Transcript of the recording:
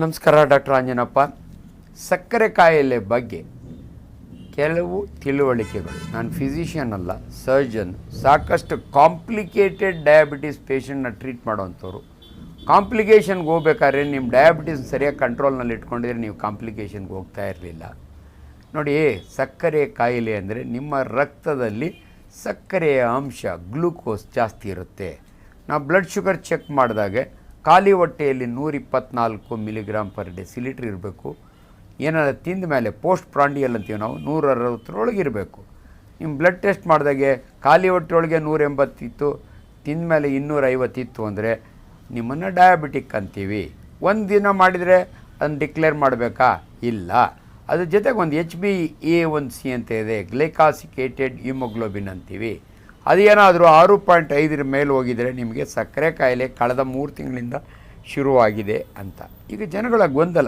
ನಮಸ್ಕಾರ, ಡಾಕ್ಟರ್ ಆಂಜನಪ್ಪ. ಸಕ್ಕರೆ ಕಾಯಿಲೆ ಬಗ್ಗೆ ಕೆಲವು ತಿಳುವಳಿಕೆಗಳು. ನಾನು ಫಿಸಿಷಿಯನ್ ಅಲ್ಲ ಸರ್ಜನ್ ಸಾಕಷ್ಟು ಕಾಂಪ್ಲಿಕೇಟೆಡ್ ಡಯಾಬಿಟಿಸ್ ಪೇಷಂಟ್ನ ಟ್ರೀಟ್ ಮಾಡೋವಂಥವ್ರು. ಕಾಂಪ್ಲಿಕೇಷನ್ಗೆ ಹೋಗ್ಬೇಕಾದ್ರೆ ನಿಮ್ಮ ಡಯಾಬಿಟಿಸ್ ಸರಿಯಾಗಿ ಕಂಟ್ರೋಲ್ನಲ್ಲಿ ಇಟ್ಕೊಂಡಿದ್ರೆ ನೀವು ಕಾಂಪ್ಲಿಕೇಷನ್ಗೆ ಹೋಗ್ತಾ ಇರಲಿಲ್ಲ. ನೋಡಿ, ಸಕ್ಕರೆ ಕಾಯಿಲೆ ಅಂದರೆ ನಿಮ್ಮ ರಕ್ತದಲ್ಲಿ ಸಕ್ಕರೆಯ ಅಂಶ ಗ್ಲೂಕೋಸ್ ಜಾಸ್ತಿ ಇರುತ್ತೆ. ನಾವು ಬ್ಲಡ್ ಶುಗರ್ ಚೆಕ್ ಮಾಡಿದಾಗೆ ಖಾಲಿ ಹೊಟ್ಟೆಯಲ್ಲಿ ನೂರಿಪ್ಪತ್ನಾಲ್ಕು ಮಿಲಿಗ್ರಾಮ್ ಪರ್ ಡೆಸಿಲಿಟ್ರ್ ಇರಬೇಕು. ಏನಾದ್ರು ತಿಂದ ಮೇಲೆ ಪೋಸ್ಟ್ ಪ್ರಾಂಡಿಯಲ್ ಅಂತೀವಿ ನಾವು ನೂರ ಅರವತ್ತರೊಳಗೆ ಇರಬೇಕು. ನಿಮ್ಮ ಬ್ಲಡ್ ಟೆಸ್ಟ್ ಮಾಡಿದಾಗೆ ಖಾಲಿ ಹೊಟ್ಟೆಯೊಳಗೆ ನೂರ ಎಂಬತ್ತಿತ್ತು ತಿಂದ ಮೇಲೆ ಇನ್ನೂರೈವತ್ತಿತ್ತು ಅಂದರೆ ನಿಮ್ಮನ್ನು ಡಯಾಬಿಟಿಕ್ ಅಂತೀವಿ. ಒಂದು ದಿನ ಮಾಡಿದರೆ ಅದನ್ನು ಡಿಕ್ಲೇರ್ ಮಾಡಬೇಕಾ? ಇಲ್ಲ. ಅದ್ರ ಜೊತೆಗೆ ಒಂದು H B A one C ಅಂತ ಇದೆ ಗ್ಲೈಕಾಸಿಕೇಟೆಡ್ ಹಿಮೋಗ್ಲೋಬಿನ್ ಅಂತೀವಿ. ಅದೇನಾದರೂ ಆರು ಪಾಯಿಂಟ್ ಐದರ ಮೇಲೆ ಹೋಗಿದರೆ ನಿಮಗೆ ಸಕ್ಕರೆ ಕಾಯಿಲೆ ಕಳೆದ ಮೂರು ತಿಂಗಳಿಂದ ಶುರುವಾಗಿದೆ ಅಂತ. ಈಗ ಜನಗಳ ಗೊಂದಲ.